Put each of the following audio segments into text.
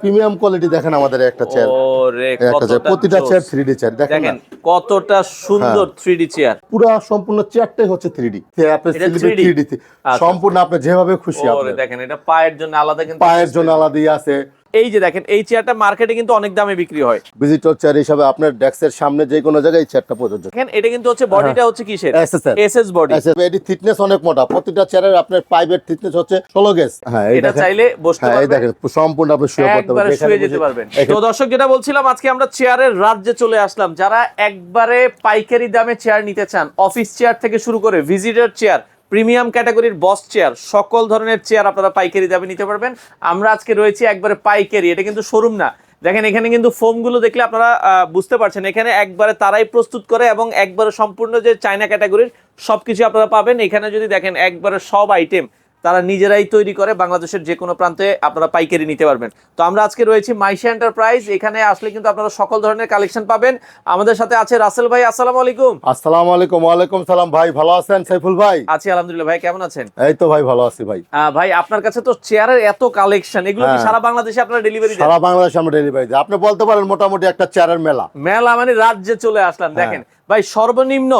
Premium quality দেখেন আমাদের একটা চেয়ার ওরে একটা চেয়ার প্রতিটা চেয়ার থ্রি ডি চেয়ার দেখেন কতটা সুন্দর থ্রি ডি চেয়ার পুরো সম্পূর্ণ চেয়ারটাই হচ্ছে থ্রি ডি আপনি এটা 3D? থ্রি ডি আচ্ছা। সম্পূর্ণ আপনি যেভাবে খুশি ওরে আপনি দেখেন এটা পায়ের জন্য আলাদা কিন্তু পায়ের জন্য আলাদা ইয়ে আছে। এই যে দেখেন এই চেয়ারটা মার্কেটে কিন্তু অনেক দামে বিক্রি হয়। ভিজিটর চেয়ার হিসাবে আপনার ডেস্কের সামনে যে কোনো জায়গায় এই চেয়ারটা প্রযোজ্য। দেখেন এটা কিন্তু হচ্ছে বডিটা হচ্ছে কিসের? এসএস বডি এটি থিকনেস অনেক মোটা। প্রতিটা চেয়ারের আপনার পাইপের থিকনেস হচ্ছে ষোলো গেজ হ্যাঁ এটা চাইলে বসতে হ্যাঁ এই দেখেন সম্পূর্ণ আপনি শুয়ে পড়তে পারবেন। শুয়ে যেতে পারবেন। তো দর্শক যেটা বলছিলাম আজকে আমরা চেয়ারের রাজ্যে চলে আসলাম। যারা একবারে পাইকারি দামে চেয়ার নিতে চান অফিস চেয়ার থেকে শুরু করে ভিজিটর চেয়ার প্রিমিয়াম ক্যাটাগরির বস চেয়ার, সকল ধরনের চেয়ার আপনারা পাইকারি দামে নিতে পারবেন। আমরা আজকে রয়েছি একবারে পাইকারি, এটা কিন্তু শোরুম না। দেখেন, এখানে কিন্তু ফোমগুলো দেখলে আপনারা বুঝতে পারছেন, এখানে একবারে তারাই প্রস্তুত করে এবং একবারে সম্পূর্ণ যে চায়না ক্যাটাগরির সব কিছু আপনারা পাবেন। এখানে যদি দেখেন, একবারে সব আইটেম তারা নিজেরাই তৈরি করে বাংলাদেশের যে কোনো প্রান্তে আপনারা পাইকারি নিতে পারবেন। তো আমরা আজকে রয়েছি মাইশা এন্টারপ্রাইজ এখানে আসলে কিন্তু আপনারা সকল ধরনের কালেকশন পাবেন। আমাদের সাথে আছে রাসেল ভাই আসসালামু আলাইকুম। আসসালামু আলাইকুম ওয়ালাইকুম সালাম ভাই ভালো আছেন সাইফুল ভাই? আছি আলহামদুলিল্লাহ। ভাই কেমন আছেন? এই তো ভাই ভালো আছি ভাই। ভাই আপনার কাছে তো চেয়ারের এত কালেকশন এগুলো কি হ্যাঁ। সারা বাংলাদেশে আপনারা ডেলিভারি দেন? সারা বাংলাদেশে আমরা ডেলিভারি দিই। আপনি বলতে পারেন মোটামুটি একটা চেয়ারের মেলা। মেলা মানে রাজ্যে চলে আসলাম হ্যাঁ। দেখেন। ভাই সর্বনিম্ন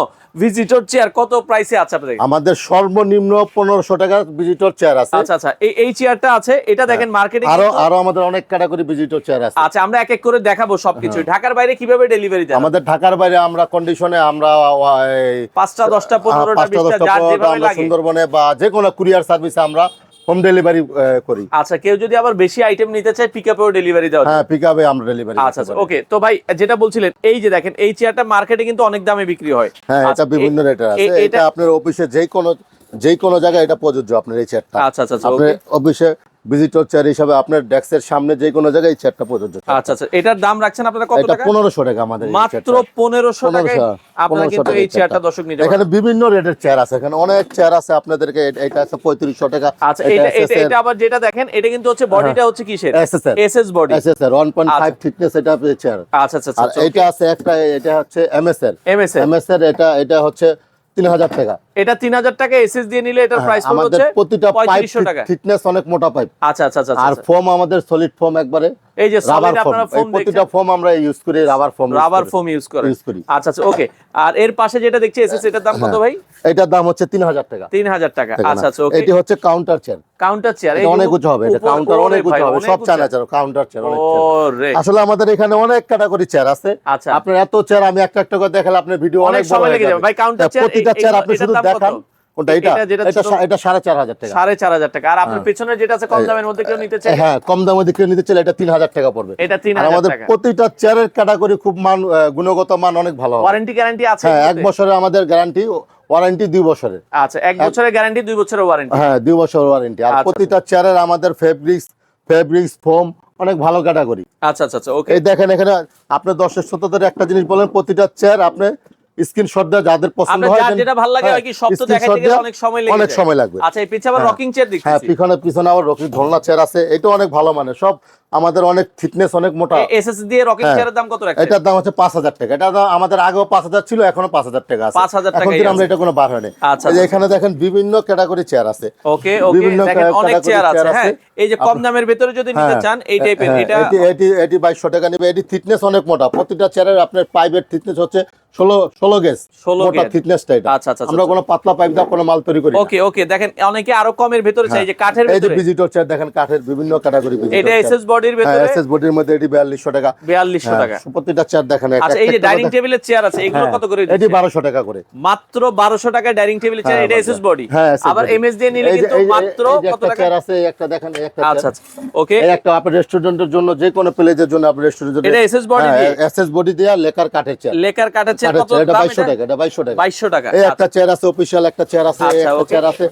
ভিজিটর চেয়ার কত প্রাইসে আছে আপনাদের? আমাদের সর্বনিম্ন পনেরোশো টাকা ভিজিটর চেয়ার আছে। আচ্ছা আচ্ছা এই এই চেয়ারটা আছে এটা দেখেন মার্কেটে আরও আরও আমাদের অনেক ক্যাটাগরি ভিজিটর চেয়ার আছে। আচ্ছা আমরা এক এক করে দেখাবো সবকিছু। ঢাকার বাইরে কীভাবে ডেলিভারি দেন? আমাদের ঢাকার বাইরে আমরা কন্ডিশনে আমরা আহ, এই, পাঁচটা দশটা পনেরোটা পাঁচটা বিশটা দশটা যার যেভাবে লাগে। সুন্দরবনে বা যে কোনো কুরিয়ার সার্ভিসে আমরা হোম ডেলিভারি করি। আচ্ছা কেউ যদি আবার বেশি আইটেম নিতে চায় পিক আপেও ডেলিভারি দেওয়া। হ্যাঁ পিক আপে আমরা ডেলিভারি আচ্ছা আচ্ছা ওকে তো ভাই যেটা বলছিলেন এই যে দেখেন এই চেয়ারটা মার্কেটে কিন্তু অনেক দামে বিক্রি হয়। হ্যাঁ আচ্ছা, এটা বিভিন্ন রেট আছে। এটা আপনার অফিসে যে কোনো যে কোনো জায়গায় এটা প্রযোজ্য আপনার এই চেয়ারটা আচ্ছা আচ্ছা আচ্ছা আপনার অফিসে ভিজিটর চেয়ার হিসাবে আপনার ডেস্কের সামনে যে কোনো জায়গায় চেয়ারটা প্রযোজ্য আচ্ছা আচ্ছা এটার দাম রাখছেন আপনারা কত টাকা পনেরোশো টাকা আমাদের মাত্র চেয়ারটা। পনেরোশো টাকায় আপনারা কিন্তু টাকা এই চেয়ারটা। দর্শক নিতে এখানে বিভিন্ন রেটের চেয়ার আছে এখানে অনেক চেয়ার আছে আপনাদেরকে এটা- আছে পঁয়ত্রিশশো টাকা। আচ্ছা এটা এটা আবার যেটা দেখেন এটা কিন্তু হচ্ছে বডিটা হচ্ছে কিসের? SSR SS body SSR one point five আচ্ছা। এটা চেয়ার আচ্ছা আচ্ছা আর আচ্ছা এটা আছে একটা এটা হচ্ছে এমএসএর এমএসএ এমএসএর এটা এটা হচ্ছে তিন হাজার টাকা। এটা তিন হাজার টাকা এসএস দিয়ে নিলে এটার প্রাইস হ্যাঁ, পড়বে আমাদের প্রতিটা পাইপ পঁয়ত্রিশশো টাকা। থিকনেস অনেক মোটা পাইপ আচ্ছা আচ্ছা আচ্ছা আর আচ্ছা। ফোম আমাদের সলিড ফোম একবারে এই যে রাবার ফোম আপনারা ফোম প্রতিটা ফোম আমরা ইউজ করি rubber foam rubber foam use করে। আচ্ছা আচ্ছা ওকে আর এর পাশে যেটা দেখছি এসএস এটার দাম কত ভাই? এটার দাম হচ্ছে তিন হাজার টাকা। তিন হাজার টাকা। আচ্ছা আচ্ছা ওকে এটি হচ্ছে কাউন্টার চেয়ার কাউন্টার চেয়ার এটা অনেক উঁচু হবে এটা কাউন্টার অনেক উঁচু হবে সব চেয়ার কাউন্টার চেয়ার অনেক আসলে আমাদের এখানে অনেক ক্যাটাগরি চেয়ার আছে। আচ্ছা। আপনার এত চেয়ার আমি একটা একটা করে দেখালে আপনার ভিডিও অনেক বড় সময় হয়ে লেগে যাবে। ভাই, হ্যাঁ, chair, প্রতিটা চেয়ার আপনি শুধু? দেখান কোনটা? এটা এটা যেটা এটা ছোট- সা- এটা সাড়ে চার হাজার টাকা। সাড়ে চার হাজার টাকা। আর আপনার পেছনে যেটা আছে কম দামের মধ্যে কেউ নিতে চায় হ্যাঁ কম দামে দিকে নিতে চাইলে এটা তিন হাজার টাকা পড়বে। এটা তিন হাজার আমাদের প্রতিটা চেয়ারের ক্যাটাগরি খুব মান গুণগত মান অনেক ভালো ওয়ারেন্টি গ্যারান্টি আছে হ্যাঁ এক বছরের আমাদের গ্যারান্টি ওয়ারেন্টি দুই বছরের। আচ্ছা এক বছরের গ্যারান্টি দুই বছরের ওয়ারেন্টি হ্যাঁ দুই বছর ওয়ারেন্টি আর আচ্ছা, প্রতিটা চেয়ারের আমাদের ফেব্রিক্স ফেব্রিক্স ফোম অনেক ভালো ক্যাটাগরি আচ্ছা আচ্ছা আচ্ছা ওকে এই দেখেন এখানে আপনি দশের সত্যতার একটা জিনিস বলেন প্রতিটা চেয়ার আপনি স্ক্রিনশট দেওয়া যাদের পছন্দ হয় যেটা ভালো লাগে কি শব্দ দেখাইতে গেলে অনেক সময় লাগে অনেক সময় লাগবে। আচ্ছা এই পিছে আবার। রকিং চেয়ার হ্যাঁ পিছনে পিছনে আবার রকিং ধরনা চেয়ার আছে এটা অনেক ভালো মানে সব আমাদের অনেক ফিটনেস অনেক মোটা। এসএস দিয়ে রকিং হ্যাঁ। চেয়ারের দাম কত রাখছেন? এটার দাম হচ্ছে পাঁচ হাজার টাকা। এটা আমাদের আগেও পাঁচ হাজার ছিল এখনও পাঁচ হাজার টাকা আছে। 5,000 এখন টাকাই আমরা এটা কোনো বার হয়নি। আচ্ছা, এই যে আচ্ছা। এখানে দেখেন বিভিন্ন ক্যাটাগরি চেয়ার আছে। ওকে ওকে বিভিন্ন অনেক চেয়ার আছে হ্যাঁ। এই যে কম দামের ভেতরে যদি নিতে হ্যাঁ, চান এই টাইপের হ্যাঁ, এটা এটি এটি এটি বাইশশো টাকা নেবে এটি থিকনেস অনেক মোটা। প্রতিটা চেয়ারের আপনার পাইপের থিকনেস হচ্ছে ষোলো ষোলো গেজ 16 মোটা gauge। এটা। আচ্ছা, আচ্ছা, আমরা কোনো পাতলা পাইপ দিয়ে কোনো মাল তৈরি করি ওকে ওকে দেখেন অনেকে আরও কমের ভেতরে চাই যে কাঠের হ্যাঁ। এই যে ভিজিটর চেয়ার দেখেন কাঠের বিভিন্ন ক্যাটাগরি এটা এসএস বডির ভেতরে এসএস বডির মধ্যে এটি বিয়াল্লিশশো টাকা। বিয়াল্লিশশো হ্যাঁ, টাকা। প্রতিটা চেয়ার দেখেন আচ্ছা এই যে ডাইনিং টেবিলের চেয়ার আছে এগুলো হ্যাঁ, কত করে এটি দিচ্ছেন? বারোশো টাকা করে। মাত্র বারোশো টাকায় ডাইনিং টেবিল চেয়ার হ্যাঁ, এটা। এসএস বডি হ্যাঁ, আবার এমএস দিয়ে নিলে কিন্তু মাত্র কত টাকা? চেয়ার আছে একটা দেখেন একটা আচ্ছা আচ্ছা ওকে। এই একটা আপনার রেস্টুরেন্টের জন্য যে কোনো প্লেজের জন্য আপনার রেস্টুরেন্টের এটা SS body দিয়ে? এসএস বডি দিয়ে লেকার কাঠের চেয়ার লেকার কাঠের চেয়ার কত? এটা দাম এটা? টাকা এটা বাইশশো টাকা। বাইশশো টাকা এই আচ্ছা, একটা চেয়ার আছে অফিসিয়াল একটা চেয়ার আছে আচ্ছা, একটা চেয়ার আছে।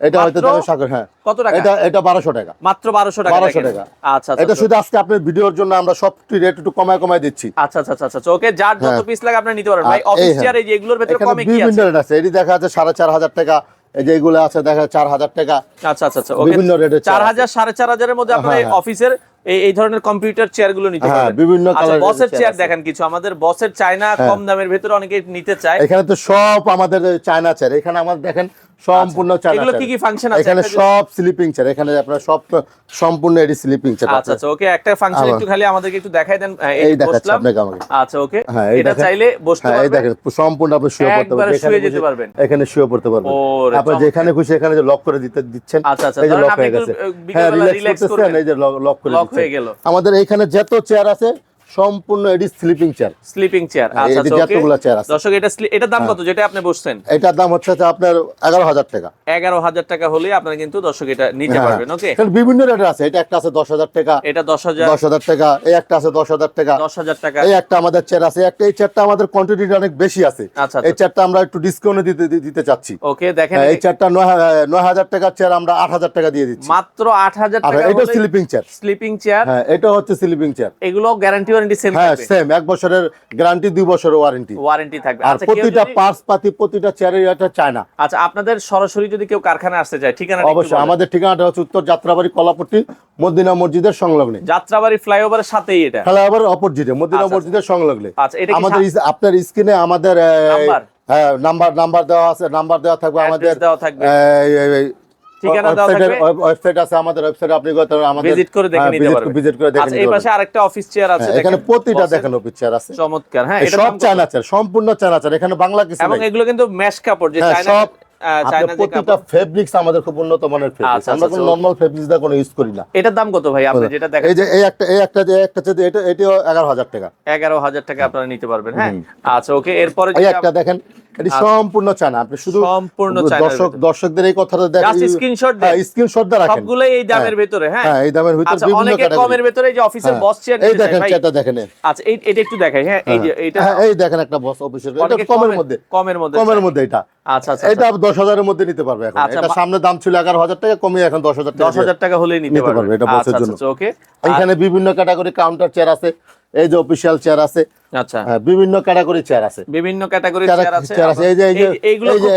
এটা হয়তো সাগর হ্যাঁ। কত টাকা? এটা এটা 1200 টাকা। মাত্র 1200 টাকা বারোশো দেখেন। টাকা। আচ্ছা আচ্ছা এটা শুধু আজকে আপনার ভিডিওর জন্য আমরা সব রেট একটু কমায় কমায় দিচ্ছি। আচ্ছা আচ্ছা আচ্ছা আচ্ছা। ওকে যার যত হ্যাঁ। পিস লাগে আপনি নিতে পারেন। ভাই অফিস হ্যাঁ। চেয়ার এই যে এগুলোর ভেতরে কমে কি বিভিন্ন আছে? রেট আছে। এটি দেখা যাচ্ছে সাড়ে চার হাজার টাকা। এই যে এগুলো আছে দেখা যাচ্ছে চার হাজার টাকা। আচ্ছা আচ্ছা আচ্ছা। ওকে বিভিন্ন রেটে চার হাজার সাড়ে চার হাজারের মধ্যে হ্যাঁ, হ্যাঁ। অফিসের এই ধরনের কম্পিউটার চেয়ারগুলো নিতে হ্যাঁ পারবেন। বিভিন্ন কালার বসের চেয়ার দেখেন কিছু। আমাদের বসের চায়না কম দামের ভেতরে অনেকে নিতে চায়। এখানে তো সব আমাদের চায়না চেয়ার এখানে আমাদের দেখেন সম্পূর্ণ চায়না আচ্ছা, এগুলো কি কি ফাংশন আছে? এখানে সব স্লিপিং চেয়ার এখানে আপনার সব সম্পূর্ণ এটি স্লিপিং চেয়ার আচ্ছা আচ্ছা ওকে একটা ফাংশন একটু খালি আমাদেরকে একটু দেখাই দেন। এই দেখাচ্ছি আপনাকে আমাকে। আচ্ছা ওকে হ্যাঁ, এটা চাইলে বসতে হ্যাঁ এই দেখেন সম্পূর্ণ আপনি শুয়ে পড়তে পারবেন। যেখানে শুয়ে যেতে খুশি- পারবেন। এখানে শুয়ে পড়তে পারবেন। আপনি যেখানে খুশি এখানে যে লক করে দিতে দিচ্ছেন আচ্ছা, আচ্ছা, এই যে লক হয়ে গেছে। হ্যাঁ রিল্যাক্স করবেন। এই যে লক করে হয়ে গেল। আমাদের এখানে যত চেয়ার আছে সম্পূর্ণ এটি স্লিপিং চেয়ার স্লিপিং চেয়ার আচ্ছা আচ্ছা। যতগুলো চেয়ার আছে। দর্শক এটা এটার দাম কত যেটা আপনি বসছেন? এটার দাম হচ্ছে আপনার এগারো হাজার টাকা। এগারো হাজার টাকা হলে আপনারা কিন্তু দর্শক এটা নিতে হ্যাঁ, পারবেন ওকে? বিভিন্ন রেটের আছে। এটা একটা আছে দশ হাজার টাকা এটা দশ হাজার দশ হাজার টাকা এই একটা আছে দশ হাজার টাকা। দশ হাজার টাকা। এই একটা আমাদের চেয়ার আছে। একটা এই চেয়ারটা আমাদের কোয়ান্টিটিটা অনেক বেশি আছে। আচ্ছা এই চেয়ারটা আমরা একটু ডিসকাউন্টে দিতে দিতে চাচ্ছি। ওকে দেখেন হ্যাঁ, এই চেয়ারটা নয় হা- নয় হাজার টাকার চেয়ার আমরা আট হাজার টাকা দিয়ে দিচ্ছি। মাত্র আট হাজার আর টাকা এটা স্লিপিং চেয়ার স্লিপিং চেয়ার হ্যাঁ এটা হচ্ছে স্লিপিং চেয়ার এগুলো গ্যারান্টি ওয়ারেন্টি সেম হ্যাঁ সেম এক বছরের গ্যারান্টি দুই বছরের ওয়ারেন্টি ওয়ারেন্টি থাকবে। আর আচ্ছা প্রতিটা পার্টস পাতি প্রতিটা চেয়ারের এটা চায়না আচ্ছা আপনাদের সরাসরি যদি কেউ কারখানা আসতে চায় ঠিকানা অবশ্যই আমাদের ঠিকানাটা হচ্ছে উত্তর যাত্রাবাড়ি কলাপট্টি মদিনা মসজিদের সংলগ্নে। যাত্রাবাড়ি ফ্লাইওভারের সাথেই এটা? আবার অপোজিটে মদিনা আচ্ছা, মসজিদের সংলগ্নে। আচ্ছা এটা আমাদের আপনার স্ক্রিনে আমাদের নাম্বার? হ্যাঁ নাম্বার নাম্বার দেওয়া আছে নাম্বার দেওয়া থাকবে আমাদের দেওয়া থাকবে। ঠিকানা দেওয়া থাকবে? ওয়েবসাইট আছে আমাদের ওয়েবসাইট আপনি আমাদের ভিজিট করে দেখে হ্যাঁ, নিতে পারবেন। ভিজিট করে দেখে আচ্ছা নিতে এই পাশে আরেকটা অফিস চেয়ার আছে হ্যাঁ, এখানে প্রতিটা দেখেন অফিস চেয়ার আছে। চমৎকার হ্যাঁ এটা সব চায়না চেয়ার সম্পূর্ণ চায়না চেয়ার এখানে বাংলা কিছু এবং এগুলো কিন্তু মেশ কাপড় যে হ্যাঁ, চায়না সব ফেব্রিক্স আমাদের খুব উন্নত মানের ফেব্রিক্স আচ্ছা, আমরা আচ্ছা, কোনো আচ্ছা। নরমাল ফেব্রিক্স দা কোনো ইউজ করি না। এটার দাম কত ভাই? আপনি যেটা দেখেন এই যে এই একটা এই একটা যে একটা যে এটা এটিও এগারো হাজার টাকা। এগারো হাজার টাকা আপনারা নিতে পারবেন হ্যাঁ? আচ্ছা ওকে এরপরে এই একটা দেখেন এটি সম্পূর্ণ চায়না আপনি শুধু আচ্ছা। সম্পূর্ণ দর্শক দর্শকদের এই কথাটা দেখেন screenshot দেন। স্ক্রিনশট দিয়ে রাখেন। সবগুলোই এই দামের ভেতরে হ্যাঁ? হ্যাঁ এই দামের ভিতরে আচ্ছা বিভিন্ন অনেকে। কমের ভেতরে এই যে অফিসের হ্যাঁ। বস চেয়ার এই দেখেন চেয়ারটা দেখেন। আচ্ছা এই এটা একটু দেখাই হ্যাঁ এই যে এটা হ্যাঁ, এই দেখেন একটা বস অফিসের এটা কমের মধ্যে। কমের মধ্যে কমের মধ্যে এটা। আচ্ছা আচ্ছা এটা দশ হাজারের মধ্যে নিতে পারবে এখন। আচ্ছা, এটা সামনে দাম ছিল এগারো হাজার টাকা কমিয়ে এখন দশ হাজার টাকা দশ হাজার টাকা হলেই নিতে পারবে এটা বসের আচ্ছা জন্য। আচ্ছা ওকে। এখানে বিভিন্ন ক্যাটাগরি কাউন্টার চেয়ার আছে এই যে অফিসিয়াল চেয়ার আছে আচ্ছা। হ্যাঁ, বিভিন্ন ক্যাটাগরি চেয়ার আছে। বিভিন্ন ক্যাটাগরি চেয়ার আছে চেয়ার আছে এই যে এই যে এইগুলো এই যে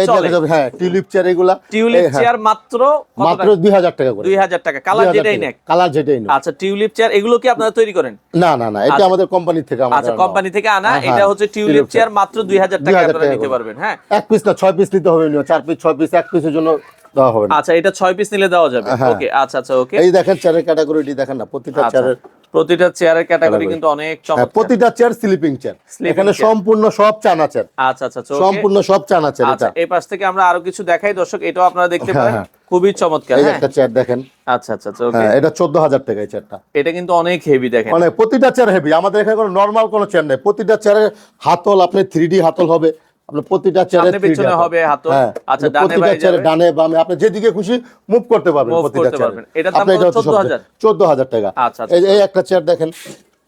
হ্যাঁ টিউলিপ চেয়ার এগুলা টিউলিপ হ্যাঁ, চেয়ার মাত্র মাত্র দুই হাজার টাকা করে। দুই হাজার টাকা। কালার যেটাই নেক। কালার যেটাই নেই আচ্ছা টিউলিপ চেয়ার এগুলো কি আপনারা তৈরি করেন? না না না এটা আমাদের কোম্পানি থেকে আমাদের আচ্ছা কোম্পানি থেকে আনা হ্যাঁ, এটা হ্যাঁ, হচ্ছে টিউলিপ চেয়ার মাত্র দুই হাজার টাকা আপনারা নিতে পারবেন হ্যাঁ। এক পিস না ছয় পিস নিতে হবে না চার পিস ছয় পিস এক পিসের জন্য দেওয়া হবে আচ্ছা এটা ছয় পিস নিলে দেওয়া যাবে। হ্যাঁ। ওকে আচ্ছা আচ্ছা ওকে এই দেখেন চেয়ারের ক্যাটাগরিটি দেখেন না প্রতিটা আচ্ছা। চেয়ারের প্রতিটা চেয়ারের ক্যাটাগরি কিন্তু অনেক হ্যাঁ, চমৎকার। প্রতিটা চেয়ার স্লিপিং চেয়ার এখানে সম্পূর্ণ সব চানা চেয়ার আচ্ছা আচ্ছা সম্পূর্ণ সব চানা চেয়ার আচ্ছা এই পাশ থেকে আমরা আরও কিছু দেখাই। দর্শক এটাও আপনারা দেখতে হ্যাঁ, পারেন। হ্যাঁ। খুবই চমৎকার এই একটা চেয়ার দেখেন। আচ্ছা আচ্ছা আচ্ছা ওকে। এটা চোদ্দ হাজার টাকা এই চেয়ারটা এটা কিন্তু অনেক হেভি দেখেন। মানে প্রতিটা চেয়ার হেভি আমাদের এখানে কোনো নর্মাল কোনো চেয়ার নেই। প্রতিটা চেয়ারের হাতল আপনি থ্রি ডি হাতল হবে। আপনার প্রতিটা চেয়ারে পেছনে হবে হাতল। হ্যাঁ আচ্ছা, আচ্ছা ডানে প্রতিটা চেয়ারে ডানে বামে আপনি যেদিকে খুশি মুভ করতে পারবেন প্রতিটা করতে চেয়ারে। দাম আপনি? এটা হচ্ছে 14,000 চোদ্দ হাজার টাকা। আচ্ছা, আচ্ছা, এই যে- একটা চেয়ার দেখেন।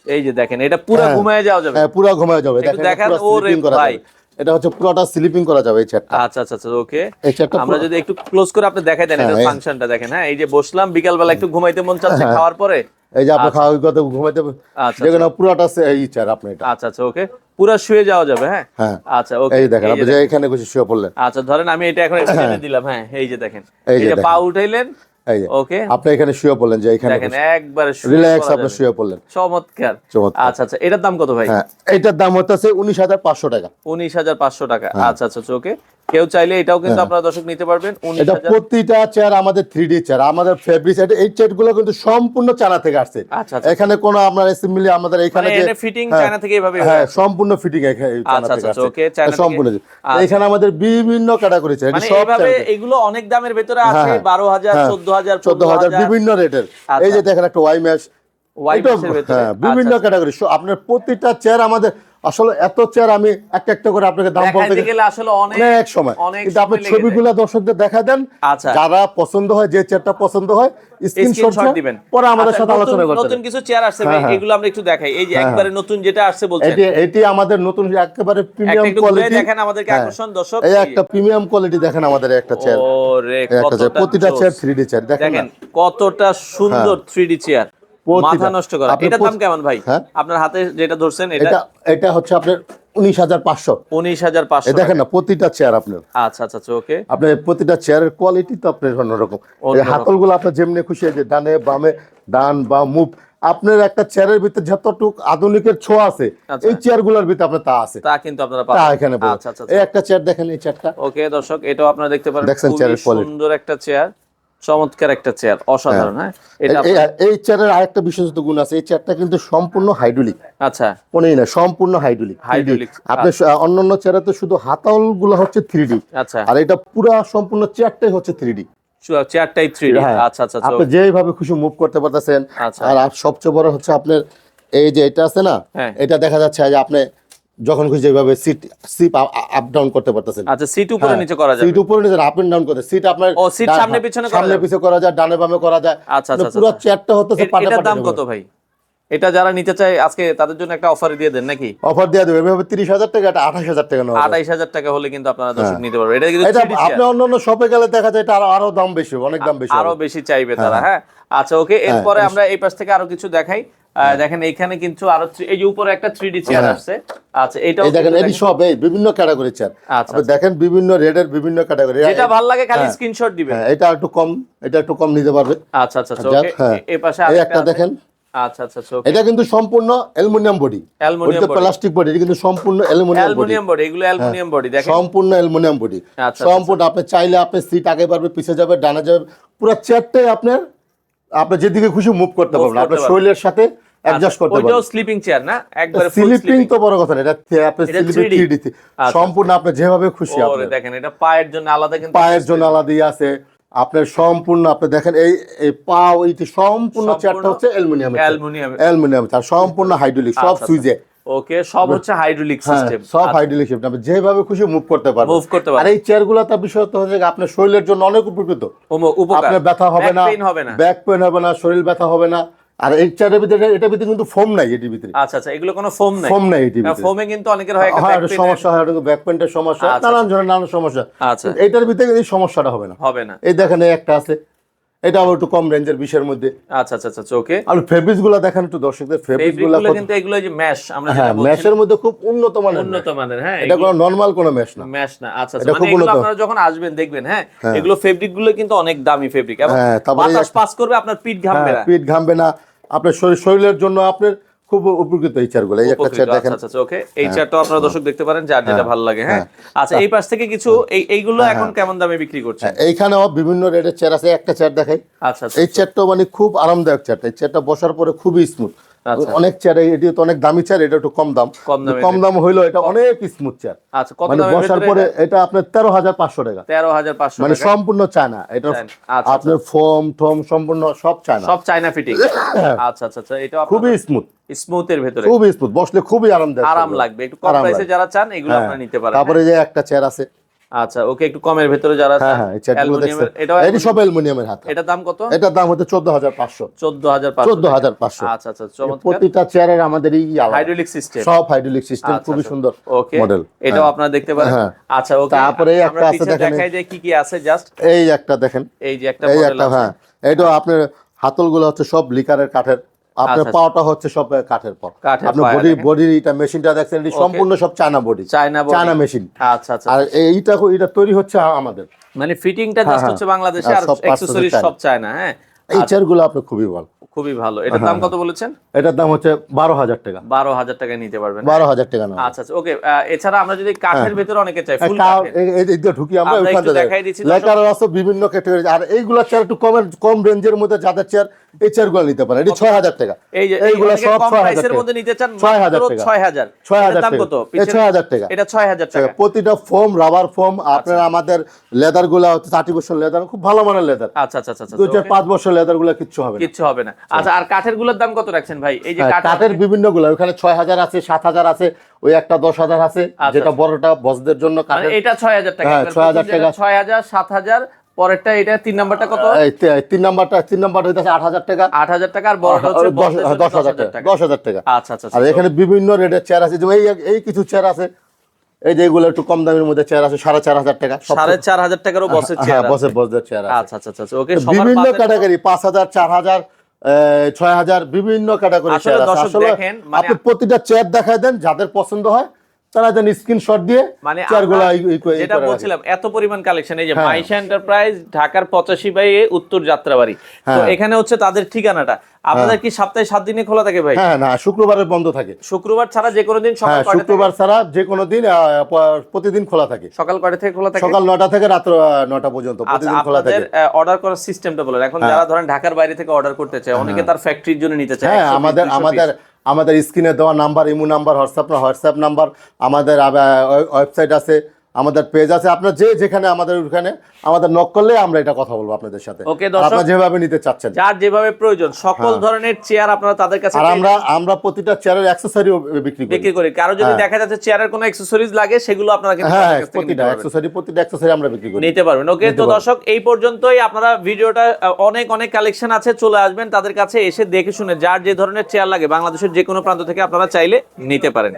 এই যে দেখেন এটা পুরো হ্যাঁ। ঘুমায় যাওয়া যাবে। হ্যাঁ পুরো ঘুমায় যাবে। দেখেন দেখান, স্লিপিং করা ভাই। এটা হচ্ছে পুরোটা স্লিপিং করা যাবে এই চেয়ারটা। আচ্ছা আচ্ছা আচ্ছা ওকে। এই চেয়ারটা আমরা যদি একটু ক্লোজ করে আপনি দেখাই দেন হ্যাঁ, এটা ফাংশনটা দেখেন। হ্যাঁ এই যে বসলাম বিকাল বেলা একটু ঘুমাইতে মন চাচ্ছে। খাওয়ার পরে। এই যে আপনার খাওয়া কথা ঘুমাইতে আচ্ছা, দেখেন পুরোটা এই চেয়ার আপনি এটা। আচ্ছা আচ্ছা ওকে। পুরো শুয়ে যাওয়া যাবে হ্যাঁ? হ্যাঁ। আচ্ছা ওকে এই দেখেন আপনি যে এখানে কিছু শুয়ে পড়লেন। আচ্ছা ধরেন আমি এটা এখন এখানে দিলাম হ্যাঁ এই যে দেখেন। এই যে পা উঠাইলেন এই যে। ওকে আপনি এখানে শুয়ে পড়লেন যে এখানে দেখেন একবারে রিল্যাক্স আপনি শুয়ে পড়লেন। চমৎকার। আচ্ছা আচ্ছা এটার দাম কত ভাই? হ্যাঁ এটার দাম হচ্ছে উনিশ হাজার পাঁচশো টাকা। উনিশ হাজার পাঁচশো টাকা। হ্যাঁ। আচ্ছা আচ্ছা ওকে কেউ চাইলে এটাও কিন্তু আপনারা দর্শক নিতে পারবেন। এটা প্রতিটা চেয়ার আমাদের থ্রি ডি চেয়ার আমাদের ফেব্রিক এই চেয়ারগুলো কিন্তু সম্পূর্ণ চানা থেকে আসছে। আচ্ছা, আচ্ছা। এখানে কোনো আপনার এসেম্বলি আমাদের এখানে মানে যে fitting হ্যাঁ, চায়না থেকে এভাবে হ্যাঁ সম্পূর্ণ ফিটিং এখানে চায়না আচ্ছা, থেকে আচ্ছা, okay, চায়না সম্পূর্ণ। আচ্ছা। এখানে আমাদের বিভিন্ন ক্যাটাগরি চেয়ার মানে সব এইভাবে এগুলো অনেক দামের ভেতরে আছে হ্যাঁ, বারো হাজার হ্যাঁ। চোদ্দ হাজার চোদ্দ হাজার বিভিন্ন রেটের এই যে দেখেন একটা ওয়াই ম্যাচ ওয়াই এটা- ভেতরে। হ্যাঁ বিভিন্ন আচ্ছা, ক্যাটাগরি আপনার প্রতিটা চেয়ার আমাদের আসলে এত চেয়ার আমি একটা একটা করে আপনাকে দাম বলতে গেলে আসলে অনেক সময়। কিন্তু আপনি ছবিগুলো দর্শকদের দেখা দেন। আচ্ছা। যারা পছন্দ হয় যে চেয়ারটা পছন্দ হয় স্ক্রিনশট দিবেন। পরে আমাদের আচ্ছা, সাথে আলোচনা করতে নতুন কিছু চেয়ার আসছে ভাই হ্যাঁ, হ্যাঁ। এগুলো আমরা একটু দেখাই। এই যে একবারে নতুন যেটা আসছে বলছেন। এটি এটি আমাদের নতুন একেবারে প্রিমিয়াম কোয়ালিটি দেখেন আমাদেরকে আকর্ষণ দর্শক। এই একটা প্রিমিয়াম কোয়ালিটি দেখেন আমাদের একটা চেয়ার ওরে কতটা প্রতিটা চেয়ার থ্রি ডি চেয়ার দেখেন কতটা সুন্দর থ্রি ডি চেয়ার প্রতিটা। মাথা নষ্ট করা। এটার দাম কেমন ভাই? হ্যাঁ? আপনার হাতে যেটা ধরছেন এটা এটা এটা হচ্ছে আপনার উনিশ হাজার পাঁচশো। উনিশ হাজার পাঁচশো দেখেন না প্রতিটা চেয়ার আপনার। আচ্ছা আচ্ছা আচ্ছা ওকে। আপনার প্রতিটা চেয়ারের কোয়ালিটি তো আপনার অন্যরকম। হাতলগুলো আপনার যেমনি খুশি যে ডানে বামে ডান বা মুভ আপনার একটা চেয়ারের ভিতরে যতটুক আধুনিকের ছোঁয়া আছে আচ্ছা। এই চেয়ারগুলোর ভিতরে আপনার তা আছে। তা কিন্তু আপনারা তা এখানে। আচ্ছা আচ্ছা এই একটা চেয়ার দেখেন এই চেয়ারটা ওকে দর্শক এটাও আপনারা দেখতে পারেন। দেখছেন চেয়ারের সুন্দর একটা চেয়ার চমৎকার একটা চেয়ার অসাধারণ হ্যাঁ। এটা এই- চেয়ারের আরেকটা গুণ আছে এই চেয়ারটা কিন্তু সম্পূর্ণ হাইড্রোলিক আচ্ছা। কোনই না সম্পূর্ণ হাইড্রোলিক Hydraulic, আপনি অন্যান্য চেয়ারে তো শুধু হাতালগুলো হচ্ছে থ্রি আচ্ছা। আর এটা পুরা সম্পূর্ণ চেয়ারটাই হচ্ছে থ্রি চেয়ারটাই থ্রি হ্যাঁ। আচ্ছা আচ্ছা আচ্ছা, আপনি যেভাবে খুশি মুভ করতে পারতেছেন আচ্ছা। আর সবচেয়ে বড় হচ্ছে আপনার এই যে এটা আছে না হ্যাঁ। এটা দেখা যাচ্ছে যে আপনি যখন খুশি যেভাবে সিট সিপ আপ ডাউন করতে পারতেছেন। আচ্ছা সিট উপরে নিচে করা যায় সিট উপরে নিচে আপ এন্ড ডাউন করতে সিট আপনার ও, সিট সামনে পিছনে করা সামনে। পিছনে করা যায় ডানে বামে করা যায়। আচ্ছা, মানে আচ্ছা, পুরো আচ্ছা। চেয়ারটা হতেছে পাটে পাটে এটা দাম কত ভাই? এটা যারা নিতে চায় আজকে তাদের জন্য একটা অফার দিয়ে দেন নাকি? অফার দিয়ে দেবে। এভাবে তিরিশ হাজার টাকা এটা আঠাশ হাজার টাকা নেওয়া যায়। আঠাইশ হাজার টাকা হলে কিন্তু আপনারা দর্শক নিতে পারবেন। এটা কিন্তু এটা 3D chair। আপনি শপে গেলে দেখা যায় এটা আরও আরও দাম বেশি অনেক দাম বেশি আরও বেশি চাইবে তারা হ্যাঁ? আচ্ছা ওকে এরপরে আমরা এই পাশ থেকে আরও কিছু দেখাই। দেখেন এখানে কিন্তু আরও এই যে উপরে একটা থ্রি ডি চেয়ার হ্যাঁ। আসছে। আচ্ছা এটাও দেখেন এটি সব এই বিভিন্ন ক্যাটাগরি চেয়ার আচ্ছা, আপনি দেখেন বিভিন্ন রেডের বিভিন্ন ক্যাটাগরি এটা ভালো লাগে খালি স্ক্রিনশট দিবেন। হ্যাঁ এটা একটু কম এটা একটু কম নিতে পারবে। আচ্ছা আচ্ছা আচ্ছা, ওকে হ্যাঁ। এই পাশে একটা দেখেন। আচ্ছা আচ্ছা আচ্ছা এটা কিন্তু সম্পূর্ণ aluminium body. Aluminium plastic body. এটা কিন্তু সম্পূর্ণ অ্যালুমিনিয়াম বডি। অ্যালুমিনিয়াম বডি এগুলো অ্যালুমিনিয়াম বডি দেখেন। সম্পূর্ণ অ্যালুমিনিয়াম বডি। সম্পূর্ণ আপনি চাইলে আপনি সিট আগে পারবে পিছিয়ে যাবে ডানে যাবে পুরো চেয়ারটাই আপনার আপনি যেদিকে খুশি মুভ করতে পারবেন আপনার শরীরের সাথে অ্যাডজাস্ট করতে ওইটাও স্লিপিং চেয়ার না? একবারে স্লিপিং স্লিপিং তো বড় কথা না এটা আপনি স্লিপিং 3D 3D তে। সম্পূর্ণ আপনি যেভাবে খুশি আপনি দেখেন এটা পায়ের জন্য আলাদা কিন্তু পায়ের জন্য আলাদা আছে। আপনার সম্পূর্ণ আপনি দেখেন এই এই পা ওইটি সম্পূর্ণ চেয়ারটা হচ্ছে অ্যালুমিনিয়াম অ্যালুমিনিয়াম অ্যালুমিনিয়াম তার সম্পূর্ণ হাইড্রোলিক সব আচ্ছা, সুইজে ওকে সব হচ্ছে হাইড্রোলিক হ্যাঁ সিস্টেম সব হাইড্রোলিক সিস্টেম আপনি যেভাবে খুশি মুভ করতে পারবেন। মুভ করতে পারবেন। আর এই চেয়ারগুলো তার বিষয় তো হচ্ছে আপনার শরীরের জন্য অনেক উপকৃত। উপকার। আপনার ব্যথা হবে না না পেইন হবে না। ব্যাক পেন হবে না শরীর ব্যথা হবে না। আর এই চারের ভিতরে এটার ভিতরে কিন্তু ফোম নাই এটির ভিতরে। আচ্ছা আচ্ছা এগুলো কোনো ফোম নাই। ফোম নাই এটির ভিতরে। ফোমে কিন্তু অনেকের হয় একটা হ্যাঁ সমস্যা হয় ব্যাক পেইন্টের সমস্যা আচ্ছা, নানান ধরনের নানান সমস্যা। আচ্ছা। এটার ভিতরে এই সমস্যাটা হবে না। হবে না। এই দেখেন একটা আছে। এটা আবার একটু কম রেঞ্জের বিষয়ের মধ্যে। আচ্ছা আচ্ছা আচ্ছা ওকে আর ফেব্রিক্সগুলা দেখেন একটু দর্শকদের ফেব্রিক্সগুলা কিন্তু এগুলো যে ম্যাশ আমরা হ্যাঁ ম্যাশের মধ্যে খুব উন্নত মানের উন্নত মানের হ্যাঁ এটা কোনো নরমাল কোনো ম্যাশ না। ম্যাশ না আচ্ছা আচ্ছা মানে এগুলো আপনারা যখন আসবেন দেখবেন হ্যাঁ এগুলো ফেব্রিকগুলো কিন্তু অনেক দামি ফেব্রিক এবং হ্যাঁ, বাতাস পাস করবে আপনার পিঠ ঘামবে হ্যাঁ, না। পিঠ ঘামবে না। আপনার শরীরের জন্য আপনার খুব উপকৃত এই চারগুলো এই একটা চার দেখেন। আচ্ছা আচ্ছা ওকে এই চেয়ারটাও আপনারা দর্শক দেখতে পারেন যার যেটা ভালো লাগে হ্যাঁ। আচ্ছা এই পাশ থেকে কিছু এই এইগুলো এখন কেমন দামে বিক্রি করছেন? হ্যাঁ, এইখানেও বিভিন্ন রেটের চেয়ার আছে একটা চেয়ার দেখাই। আচ্ছা আচ্ছা এই চেয়ারটাও মানে খুব আরামদায়ক চেয়ারটা এই চেয়ারটা বসার পরে খুবই স্মুথ আচ্ছা। অনেক চেয়ার এটি তো অনেক দামি চেয়ার এটা একটু কম দাম। কম দাম হইল এটা অনেক স্মুথ চেয়ার আচ্ছা কত মানে বসার পরে এটা আপনার তেরো হাজার পাঁচশো টাকা। তেরো হাজার পাঁচশো মানে সম্পূর্ণ চায়না। এটা আচ্ছা, আপনার ফোম ঠোম সম্পূর্ণ সব চায়না। সব চায়না ফিটিং আচ্ছা আচ্ছা আচ্ছা এটা খুবই স্মুথ স্মুথের ভেতরে। খুবই স্মুথ বসলে খুবই আরামদায়ক আরাম লাগবে। একটু কম আরাম প্রাইসে যারা চান এগুলো হ্যাঁ। আপনারা নিতে পারেন। তারপরে যে একটা চেয়ার আছে আচ্ছা ওকে একটু কমের ভেতরে যারা হ্যাঁ হ্যাঁ এটাও এটি সব অ্যালুমিনিয়ামের হাত। এটার দাম কত? এটার দাম হচ্ছে চোদ্দ হাজার পাঁচশো। চোদ্দ হাজার পাঁচশো চোদ্দ হাজার পাঁচশো। আচ্ছা আচ্ছা চমৎকার। প্রতিটা চেয়ারের আমাদের এই। হাইড্রোলিক সিস্টেম সব হাইড্রোলিক সিস্টেম আচ্ছা, খুবই আচ্ছা। সুন্দর ওকে মডেল এটাও আপনারা দেখতে পারেন। হ্যাঁ। আচ্ছা ওকে তারপরে একটা আছে দেখেন দেখাই যে কি কি আছে জাস্ট এই একটা দেখেন। এই যে একটা মডেল আছে। হ্যাঁ। এটা আপনার হাতলগুলো হচ্ছে সব লিকারের কাঠের আপনার আচ্ছা, পাওয়াটা হচ্ছে সব কাঠের পর আপনি বডি বডির এটা মেশিনটা দেখছেন এটি সম্পূর্ণ সব China body China China machine আচ্ছা আচ্ছা আর এইটা এটা তৈরি হচ্ছে আমাদের। মানে ফিটিংটা জাস্ট হ্যাঁ, হচ্ছে বাংলাদেশে আর আর সব অ্যাকসেসরিজ চায়না। সব চায়না হ্যাঁ? এই চেয়ারগুলো আপনি খুবই ভালো। খুবই ভালো। এটার হ্যাঁ, দাম কত বলেছেন? এটার দাম হচ্ছে বারো হাজার টাকা। বারো হাজার টাকায় নিতে পারবেন। বারো হাজার টাকা না আচ্ছা আচ্ছা ওকে এছাড়া আমরা যদি কাঠের ভেতরে অনেকে চাই ফুল ঢুকি আমরা থেকে দেখাই দিচ্ছি লেকার আছে বিভিন্ন ক্যাটাগরি আর এইগুলো চেয়ার একটু কম কম রেঞ্জের মধ্যে যাদের চেয়ার এই চেয়ারগুলো নিতে পারে এটি ছয় হাজার টাকা। এই যে এইগুলো সব ছয় হাজার মধ্যে নিতে চান ছয় হাজার টাকা। ছয় হাজার। ছয় হাজার দাম কত? ছয় হাজার টাকা। এটা ছয় হাজার টাকা। প্রতিটা ফোম রাবার ফোম আচ্ছা। আপনার আমাদের লেদারগুলা হচ্ছে বছর লেদার খুব ভালো মানের লেদার আচ্ছা আচ্ছা আচ্ছা দুই চার পাঁচ বছর লেদারগুলা কিচ্ছু হবে কিচ্ছু হবে না। আচ্ছা আর কাঠেরগুলোর দাম কত রাখছেন ভাই? এই যে হ্যাঁ, কাঠ কাঠের বিভিন্নগুলা ওখানে ছয় হাজার আছে সাত হাজার আছে ওই একটা দশ হাজার আছে যেটা বড়টা বসদের জন্য মানে এটা ছয় হাজার টাকা। হ্যাঁ, এবার 6,000 প্রথম যেটা টাকা। ছয় হাজার সাত হাজার পরেরটা এটা তিন নাম্বারটা কত? তিন নাম্বারটা তিন নাম্বারটা হইতেছে আট হাজার টাকা। আট হাজার টাকা আর বড়টা হচ্ছে দশ বড়টা হচ্ছে দশ হাজার টাকা। দশ হাজার টাকা। আচ্ছা আচ্ছা আর এখানে বিভিন্ন রেটের চেয়ার আছে যেমন এই এই কিছু চেয়ার আছে এই যে এগুলো একটু কম দামের মধ্যে চেয়ার আছে সাড়ে চার হাজার টাকা সব- সাড়ে চার হাজার টাকারও বসের হ্যাঁ চেয়ার বসে বসদের চেয়ার আছে। আচ্ছা আচ্ছা আচ্ছা ওকে বিভিন্ন ক্যাটাগরি পাঁচ হাজার চার হাজার ছয় হাজার বিভিন্ন ক্যাটাগরি আসলে চেয়ার আছে। আসলে মানে- আপনি প্রতিটা চেয়ার দেখায় দেন যাদের পছন্দ হয় তারা যেন স্ক্রিনশট দিয়ে মানে যেটা বলছিলাম এত পরিমাণ কালেকশন এই যে হ্যাঁ। মাইশা এন্টারপ্রাইজ ঢাকার পঁচাশি বাই উত্তর যাত্রাবাড়ি। তো হ্যাঁ। এখানে হচ্ছে তাদের ঠিকানাটা। আপনাদের কি সপ্তাহে সাত দিনে খোলা থাকে ভাই? হ্যাঁ না শুক্রবারে বন্ধ থাকে। শুক্রবার ছাড়া যে কোনো দিন সকাল হ্যাঁ শুক্রবার ছাড়া যে কোনো দিন প্রতিদিন খোলা থাকে। সকাল কয়টা থেকে খোলা থাকে? সকাল নটা থেকে আহ, নটা পর্যন্ত আচ্ছা প্রতিদিন খোলা থাকে। হ্যাঁ। অর্ডার করার সিস্টেমটা বলেন। এখন যারা ধরেন ঢাকার বাইরে থেকে অর্ডার করতে চায় অনেকে তার ফ্যাক্টরির জন্য নিতে চায় হ্যাঁ আমাদের আমাদের আমাদের স্ক্রিনে দেওয়া number imo number WhatsApp WhatsApp number আমাদের ওয়েবসাইট আছে। আমাদের পেজ আছে। আপনার যে যেখানে আমাদের ওখানে আমাদের নক করলে আমরা এটা কথা বলব আপনাদের সাথে। ওকে। আপনারা যেভাবে নিতে চাচ্ছেন। যার যেভাবে প্রয়োজন সকল ধরনের চেয়ার আপনারা তাদের কাছে হ্যাঁ। আর আমরা আমরা প্রতিটা চেয়ারের অ্যাক্সেসরিও বিক্রি করি। বিক্রি করি। কারও যদি দেখা যাচ্ছে চেয়ারের কোনো অ্যাক্সেসরিজ লাগে সেগুলো আপনারা কিন্তু হ্যাঁ প্রতিটা। অ্যাক্সেসরি প্রতিটা অ্যাক্সেসরি আমরা বিক্রি করি। নিতে পারবেন। ওকে তো দর্শক এই পর্যন্তই আপনারা ভিডিওটা অনেক অনেক কালেকশন আছে চলে আসবেন। তাদের কাছে এসে দেখে শুনে যার যে ধরনের চেয়ার লাগে বাংলাদেশের যে কোনো প্রান্ত থেকে আপনারা চাইলে নিতে পারেন।